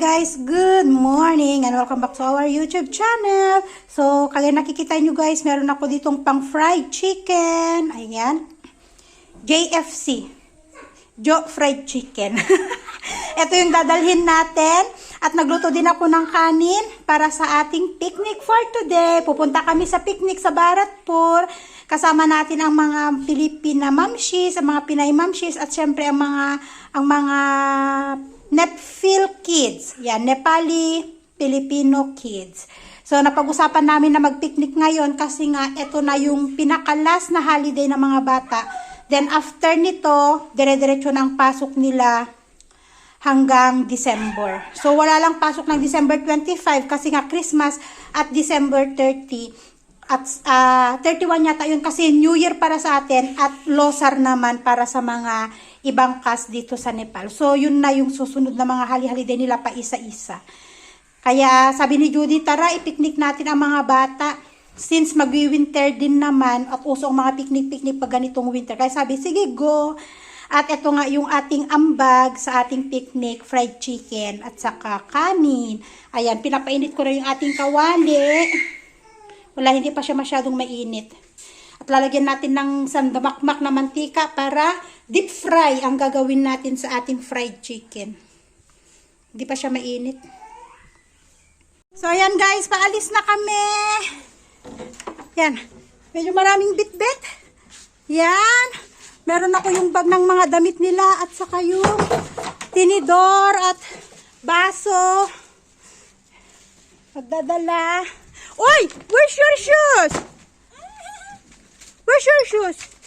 guys, good morning and welcome back to our YouTube channel. So, kaya nakikita nyo guys, meron ako ditong pang fried chicken. Ayan. JFC. Jo Fried Chicken. Ito yung dadalhin natin. At nagluto din ako ng kanin para sa ating picnic for today. Pupunta kami sa picnic sa Baratpur. Kasama natin ang mga Pilipina mamshis, ang mga Pinay mamshis, at syempre ang mga, ang mga Nepfil kids. Yan, Nepali Filipino kids. So, napag-usapan namin na mag-picnic ngayon kasi nga ito na yung pinakalas na holiday ng mga bata. Then, after nito, dire-diretso ng pasok nila hanggang December. So, wala lang pasok ng December 25 kasi nga Christmas at December 30. At ah, 31 yata yun kasi New Year para sa atin at Losar naman para sa mga ibang cast dito sa Nepal. So, yun na yung susunod na mga hali-holiday nila pa isa-isa. Kaya sabi ni Judy, tara ipiknik natin ang mga bata. Since magwi-winter din naman at uso ang mga picnic-picnic pag ganitong winter. Kaya sabi, sige go. At ito nga yung ating ambag sa ating picnic, fried chicken at saka kanin. Ayan, pinapainit ko na yung ating kawali. Wala, hindi pa siya masyadong mainit. At lalagyan natin ng sandamakmak na mantika para deep fry ang gagawin natin sa ating fried chicken. Hindi pa siya mainit. So, ayan guys, paalis na kami. Yan. Medyo maraming bit-bit. Yan. Meron ako yung bag ng mga damit nila at saka yung tinidor at baso. Magdadala. Oy! Where's your shoes? Where's your shoes?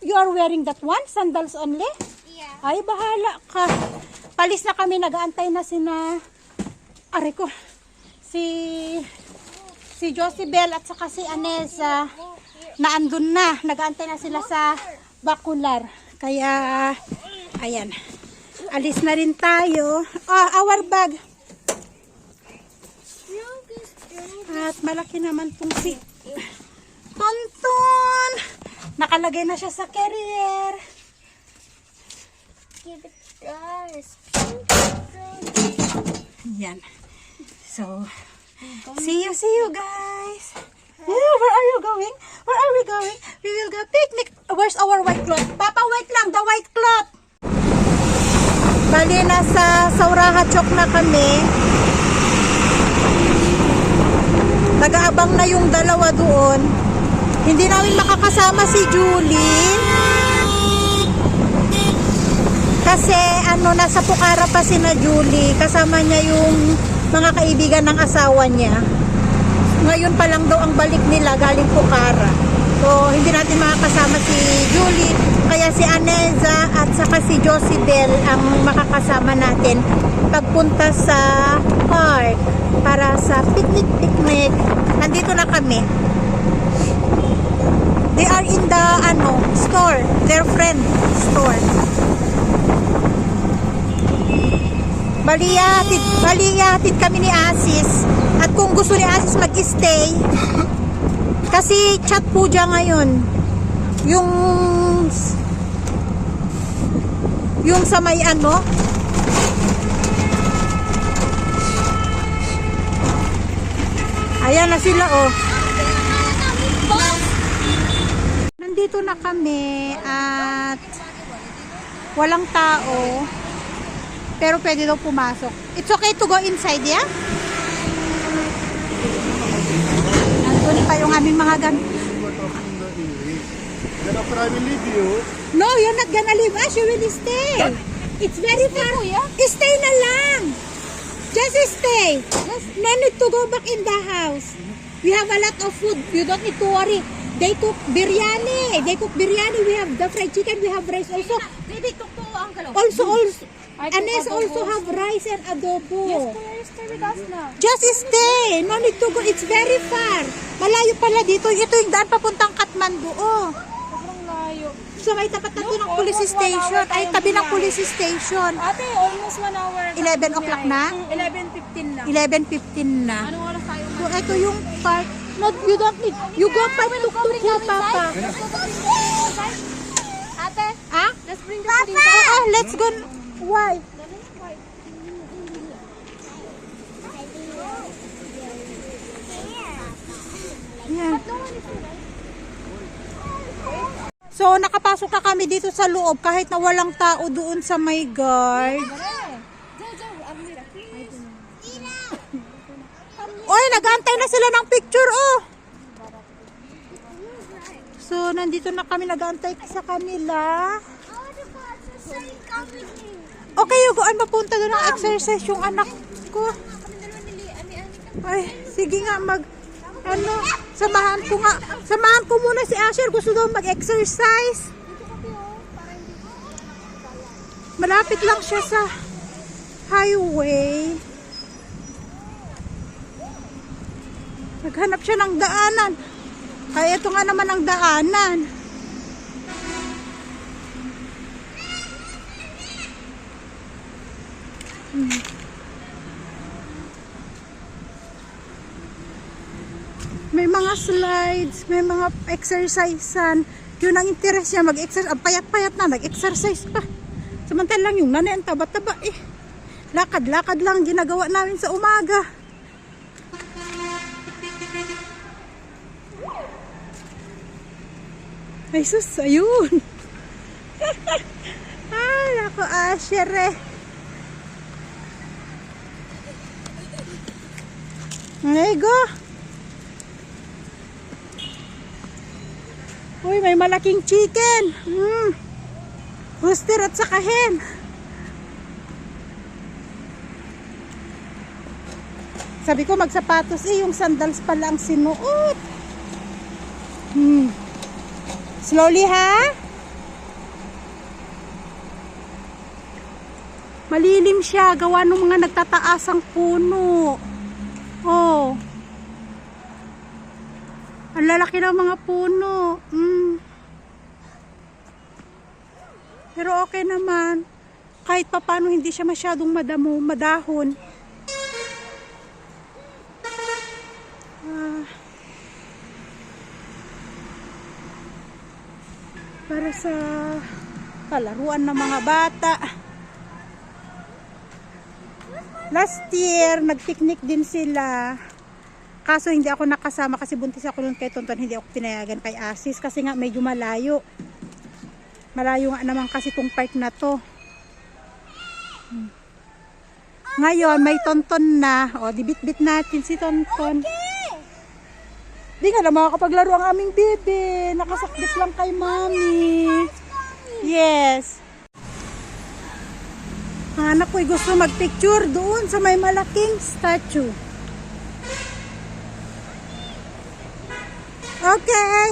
You are wearing that one? Sandals only? Yeah. Ay, bahala ka. Palis na kami, nag-aantay na sina... Are ko. Si... Si Josibel at saka si Anessa na andun na. Nag-aantay na sila sa Bakular. Kaya, ayan. Alis na rin tayo. Oh, our bag. At malaki naman tong si Tonton. Nakalagay na siya sa carrier. Give it guys. Yan. So, see you, see you guys. Yeah, where are you going? Where are we going? We will go picnic. Where's our white cloth? Papa, wait lang, the white cloth. Bali, nasa Sauraha Chok na kami. Nag-aabang na yung dalawa doon. Hindi namin makakasama si Julie. Kasi ano, nasa Pukara pa si na Julie. Kasama niya yung mga kaibigan ng asawa niya. Ngayon pa lang daw ang balik nila galing Pukara. So, hindi natin makakasama si Julie. Kaya si Aneza at saka si Josibel ang makakasama natin pagpunta sa park para sa picnic-picnic. Nandito na kami. They are in the ano store, their friend store. Baliyatid, baliyatid kami ni Asis. At kung gusto ni Asis mag-stay, kasi chat po dyan ngayon. Yung yung sa may ano Ayan na sila oh. Nandito na kami at walang tao. Pero pwede daw pumasok. It's okay to go inside, yeah? Nandun pa yung aming mga you, No, you're not gonna leave us. You will stay. It's very far. Stay na lang. Just stay. No need to go back in the house. We have a lot of food. You don't need to worry. They cook biryani. They cook biryani. We have the fried chicken. We have rice also. Baby, talk to Uncle. Also, also, I cook Anes also have rice and adobo. Yes, Claire, stay with us now. Just stay. No need to go. It's very far. Malayo pala dito. Ito yung daan papuntang Kathmandu. Oh. Sobrang layo. So may tapat na to ng police station. Ay, tabi ng police station. Ate, almost one hour. 11 o'clock na? 11.15 na. 11.15 na. Anong oras tayo? So, ito yung park. Not, you don't need. You go pa to to poor Papa. Ate, ha? Let's bring the Papa! Oo, let's go. Why? So, nakapasok na kami dito sa loob kahit na walang tao doon sa may guard. Nag-antay na sila ng picture, oh! So, nandito na kami nag-antay sa kanila. Okay, Yugoan, mapunta doon ng exercise yung anak ko. Ay, sige nga, mag, ano, samahan ko nga, samahan ko muna si Asher, gusto daw mag-exercise. Malapit lang siya sa highway. Naghanap siya ng daanan. Kaya ito nga naman ang daanan. May mga slides, may mga exercisean. Yun ang interes niya, mag-exercise. Ang payat-payat na, nag-exercise pa. Samantalang yung nanay, ang taba-taba eh. Lakad-lakad lang ginagawa namin sa umaga. Ay sus, ayun. Ay, ako Asher eh. Ay, go. Uy, may malaking chicken. Mm. Rooster at saka hen. Sabi ko magsapatos eh, yung sandals pala ang sinuot. Hmm. Slowly ha? Malilim siya, gawa ng mga nagtataasang puno. Oh. Ang lalaki ng mga puno. Mm. Pero okay naman. Kahit papano hindi siya masyadong madamo, madahon. Ah. Para sa palaruan ng mga bata. Last year, nag-picnic din sila. Kaso hindi ako nakasama kasi buntis ako noon kay Tonton. Hindi ako pinayagan kay Asis kasi nga medyo malayo. Malayo nga naman kasi tong park na to. Hmm. Ngayon, may Tonton na. O, dibit-bit natin si Tonton. Di nga na makakapaglaro ang aming bebe. Nakasakbit lang kay mami. Yes. Ang anak ko'y gusto magpicture doon sa may malaking statue. Okay.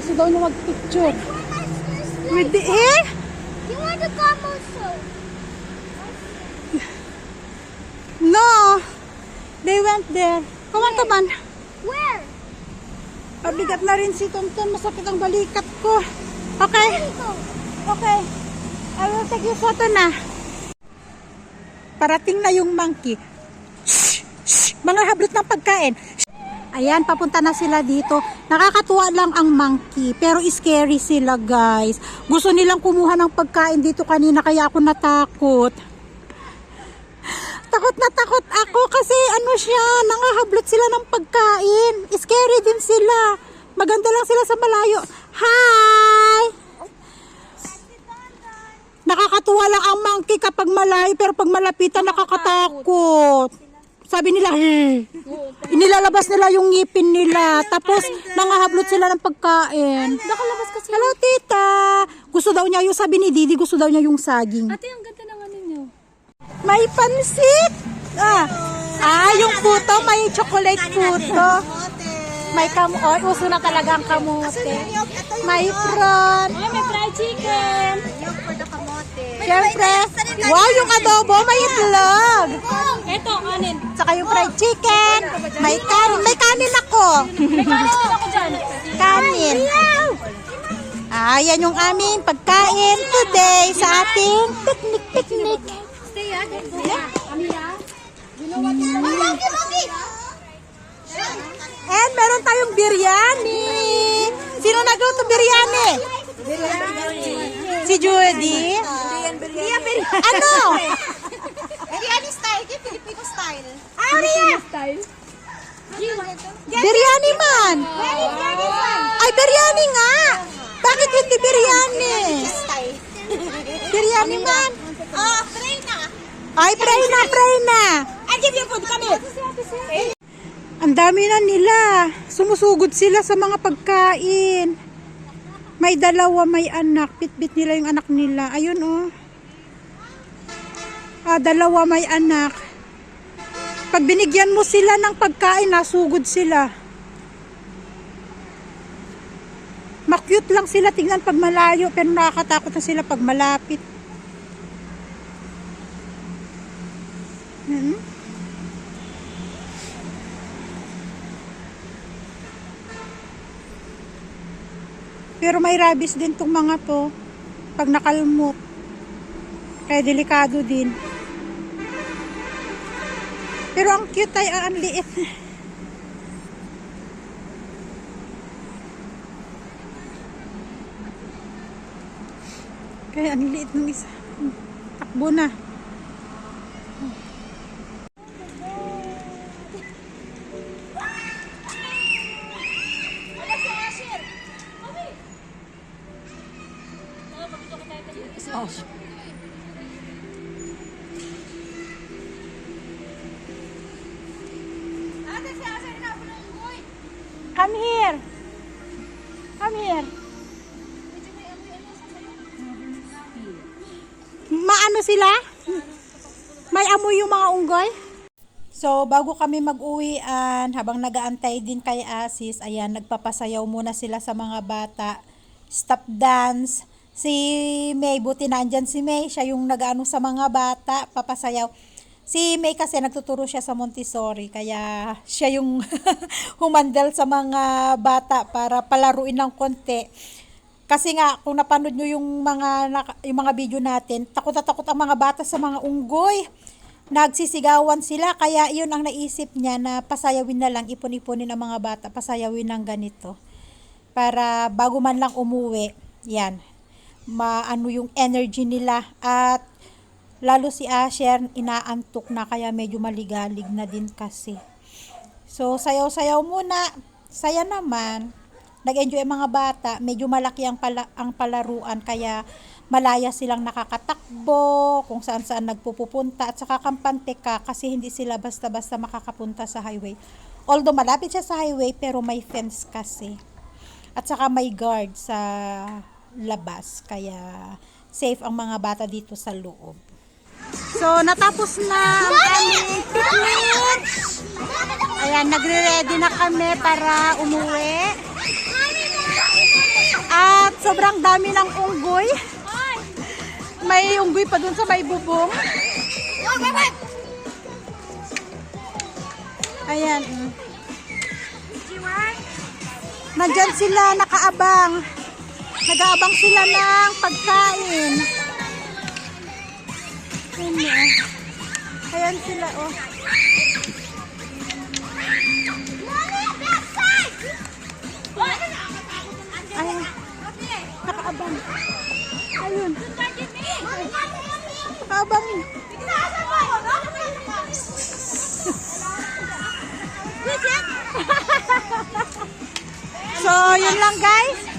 Gusto daw niya magpicture. With the eh? You want to come also? No. Went there. Come on, come on. Where? Pabigat na rin si Tonton. Masakit ang balikat ko. Okay. Okay. I will take your photo na. Parating na yung monkey. Shh, shh, mga hablot ng pagkain. Shh. Ayan, papunta na sila dito. Nakakatuwa lang ang monkey, pero scary sila guys. Gusto nilang kumuha ng pagkain dito kanina, kaya ako natakot. Takot na takot ako kasi ano siya, nangahablot sila ng pagkain. Scary din sila. Maganda lang sila sa malayo. Hi! Nakakatuwa lang ang monkey kapag malayo pero pag malapitan nakakatakot. Sabi nila, "Hmm." inilalabas nila yung ngipin nila. Tapos nangahablot sila ng pagkain. Nakalabas kasi. Hello tita! Gusto daw niya yung sabi ni Didi, gusto daw niya yung saging. Ate, ang ganda. May pansit! Ah, ah yung puto, may chocolate puto. May kamote. Uso na talaga ang kamote. May prawn. Ay, may fried chicken. Siyempre, wow, yung adobo, may itlog. Eto, kanin. Saka yung fried chicken. May kanin. May kanin ako. May kanin ako dyan. Kanin. Ah, yan yung aming pagkain today sa ating picnic-picnic. Stay, ah. Amira. And meron tayong biryani. Sino nagluto biryani? Si Judy. Ano? Biryani style Filipino style. Ay, Ria! Style? Biryani man! Ay, biryani nga! Bakit hindi biryani? Biryani man! Oh, try na. Ay, pray na, pray na! I give you food, come here. Ang dami na nila. Sumusugod sila sa mga pagkain. May dalawa, may anak. Bitbit nila yung anak nila. Ayun, oh. Ah, dalawa, may anak. Pag binigyan mo sila ng pagkain, nasugod sila. Makyut lang sila tingnan pag malayo, pero nakakatakot na sila pag malapit. Hmm? Pero may rabies din tong mga to. Pag nakalmot. Kaya delikado din. Pero ang cute ay ah, ang liit. Kaya ang liit ng isa. Takbo na. Come here. Come here. Maano sila? May amoy yung mga unggoy? So, bago kami mag-uwian, habang nagaantay din kay Asis, ayan, nagpapasayaw muna sila sa mga bata. Stop dance. Si May, buti nandyan si May, siya yung nag-ano sa mga bata, papasayaw. Si May kasi nagtuturo siya sa Montessori, kaya siya yung humandal sa mga bata para palaruin ng konti. Kasi nga, kung napanood nyo yung mga, yung mga video natin, takot na takot ang mga bata sa mga unggoy. Nagsisigawan sila, kaya yun ang naisip niya na pasayawin na lang, ipon-iponin ang mga bata, pasayawin ng ganito. Para bago man lang umuwi, yan, maano yung energy nila. At lalo si Asher, inaantok na, kaya medyo maligalig na din kasi. So, sayaw-sayaw muna. Saya naman. Nag-enjoy mga bata. Medyo malaki ang, pala, ang palaruan. Kaya malaya silang nakakatakbo, kung saan saan nagpupunta. At saka kampante ka kasi hindi sila basta-basta makakapunta sa highway. Although malapit siya sa highway, pero may fence kasi. At saka may guard sa labas. Kaya safe ang mga bata dito sa loob. So, natapos na ang aming. Ayan, nagre-ready na kami para umuwi. At sobrang dami ng unggoy. May unggoy pa dun sa may bubong. Ayan. Nandyan sila, nakaabang. Nag-aabang sila ng pagkain. Ayan, oh. Ayan sila, oh. Ayan. Nakaabang. Ayun. Nakaabang. eh. So, yun lang guys.